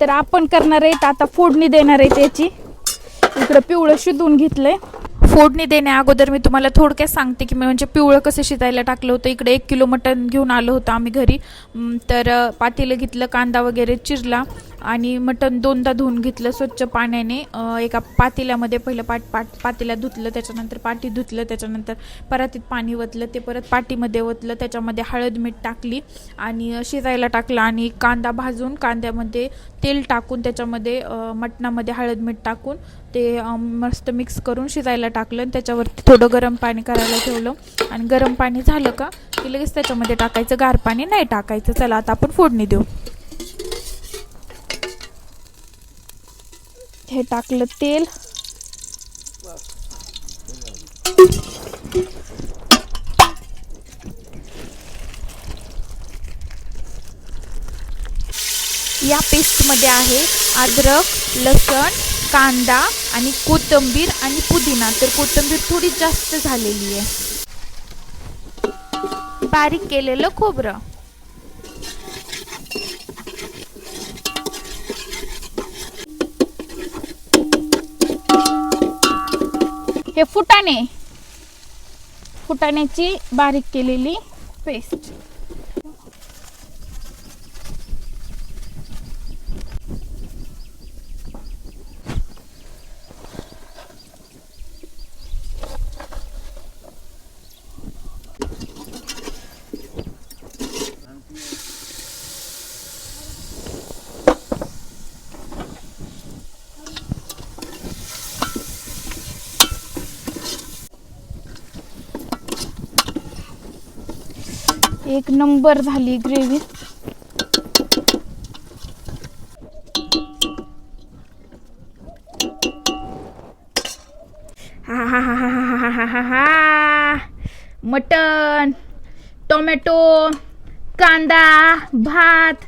तर आपण करणार आहेत आता फोडणी देणार आहे त्याची इकडं पिवळं शिजवून घेतलंय. फोडणी देण्या अगोदर मी तुम्हाला थोडक्यात सांगते की मी म्हणजे पिवळं कसं शिजायला टाकलं होतं. इकडे एक किलो मटण घेऊन आलो होतं आम्ही घरी. तर पातेलं घेतलं कांदा वगैरे चिरला. आणि मटण दोनदा धुवून घेतलं स्वच्छ पाण्याने. एका पातेल्यामध्ये पहिलं पाट पाट पातेल्या धुतलं त्याच्यानंतर पाटी धुतलं त्याच्यानंतर परातीत पाणी ओतलं ते परत पाटीमध्ये ओतलं त्याच्यामध्ये हळद मीठ टाकली आणि शिजायला टाकलं आणि कांदा भाजून कांद्यामध्ये तेल टाकून त्याच्यामध्ये मटणामध्ये हळद मीठ टाकून ते मस्त मिक्स करून शिजायला टाकलं आणि त्याच्यावरती थोडं गरम पाणी करायला ठेवलं. आणि गरम पाणी झालं का की लगेच त्याच्यामध्ये टाकायचं गार पाणी नाही टाकायचं. चला आता आपण फोडणी देऊ. हे टाकलं तेल. या पेस्टमध्ये आहे अद्रक लसण कांदा आणि कोथिंबीर आणि पुदिना. तर कोथिंबीर थोडी जास्त झालेली आहे. बारीक केलेलं खोबरं. हे फुटाणे. फुटाण्याची बारीक केलेली पेस्ट एक नंबर झाली ग्रेव्ही. हा हा हा हा हा हा हा हा हा. मटन टोमॅटो कांदा भात